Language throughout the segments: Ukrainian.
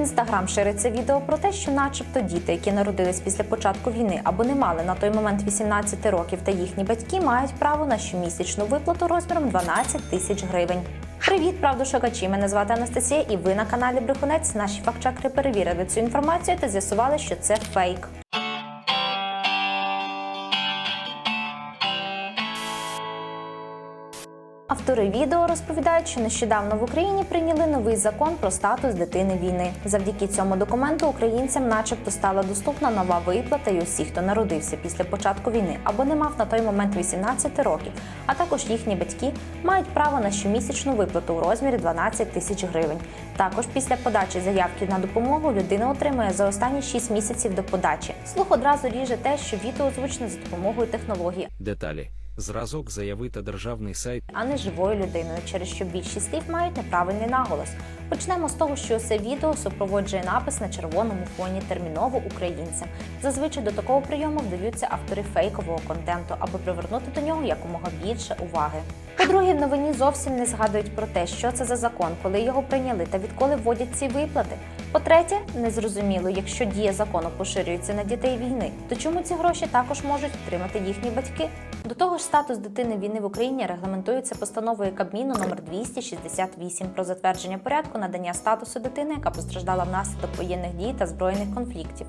інстаграм шириться відео про те, що, начебто, діти, які народились після початку війни або не мали на той момент 18 років, та їхні батьки мають право на щомісячну виплату розміром 12 тисяч гривень. Привіт, правдошукачі! Мене звати Анастасія, і ви на каналі Брехунець. Наші фактчекери перевірили цю інформацію та з'ясували, що це фейк. Автори відео розповідають, що нещодавно в Україні прийняли новий закон про статус дитини війни. Завдяки цьому документу українцям, начебто, стала доступна нова виплата і усі, хто народився після початку війни або не мав на той момент 18 років, а також їхні батьки мають право на щомісячну виплату у розмірі 12 тисяч гривень. Також після подачі заявки на допомогу людина отримує за останні 6 місяців до подачі. Слух одразу ріже те, що відео озвучено за допомогою технології, Деталі. Зразок заяви та державний сайт а не живою людиною, через що більшість слів мають неправильний наголос. Почнемо з того, що це відео супроводжує напис на червоному фоні терміново українцям. Зазвичай до такого прийому вдаються автори фейкового контенту, аби привернути до нього якомога більше уваги. По-друге, в новині зовсім не згадують про те, що це за закон, коли його прийняли та відколи вводять ці виплати. По-третє, незрозуміло, якщо дія закону поширюється на дітей війни, то чому ці гроші також можуть отримати їхні батьки? До того ж, статус дитини війни в Україні регламентується постановою Кабміну номер 268 про затвердження порядку надання статусу дитини, яка постраждала внаслідок воєнних дій та збройних конфліктів.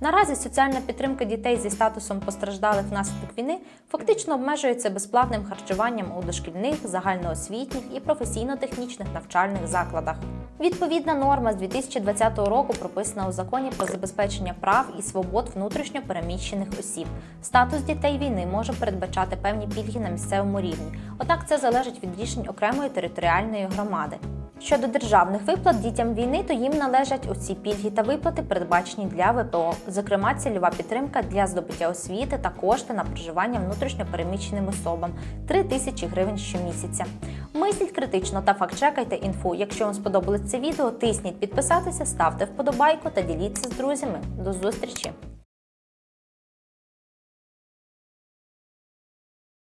Наразі соціальна підтримка дітей зі статусом постраждалих внаслідок війни фактично обмежується безплатним харчуванням у дошкільних, загальноосвітніх і професійно-технічних навчальних закладах. Відповідна норма з 2020 року прописана у законі про забезпечення прав і свобод внутрішньо переміщених осіб. Статус дітей війни може передбачати певні пільги на місцевому рівні. Однак це залежить від рішень окремої територіальної громади. Щодо державних виплат дітям війни, то їм належать усі пільги та виплати, передбачені для ВПО, зокрема цільова підтримка для здобуття освіти та кошти на проживання внутрішньо переміщеним особам 3 тисячі гривень щомісяця. Мисліть критично та фактчекайте інфу. Якщо вам сподобалось це відео, тисніть підписатися, ставте вподобайку та діліться з друзями. До зустрічі!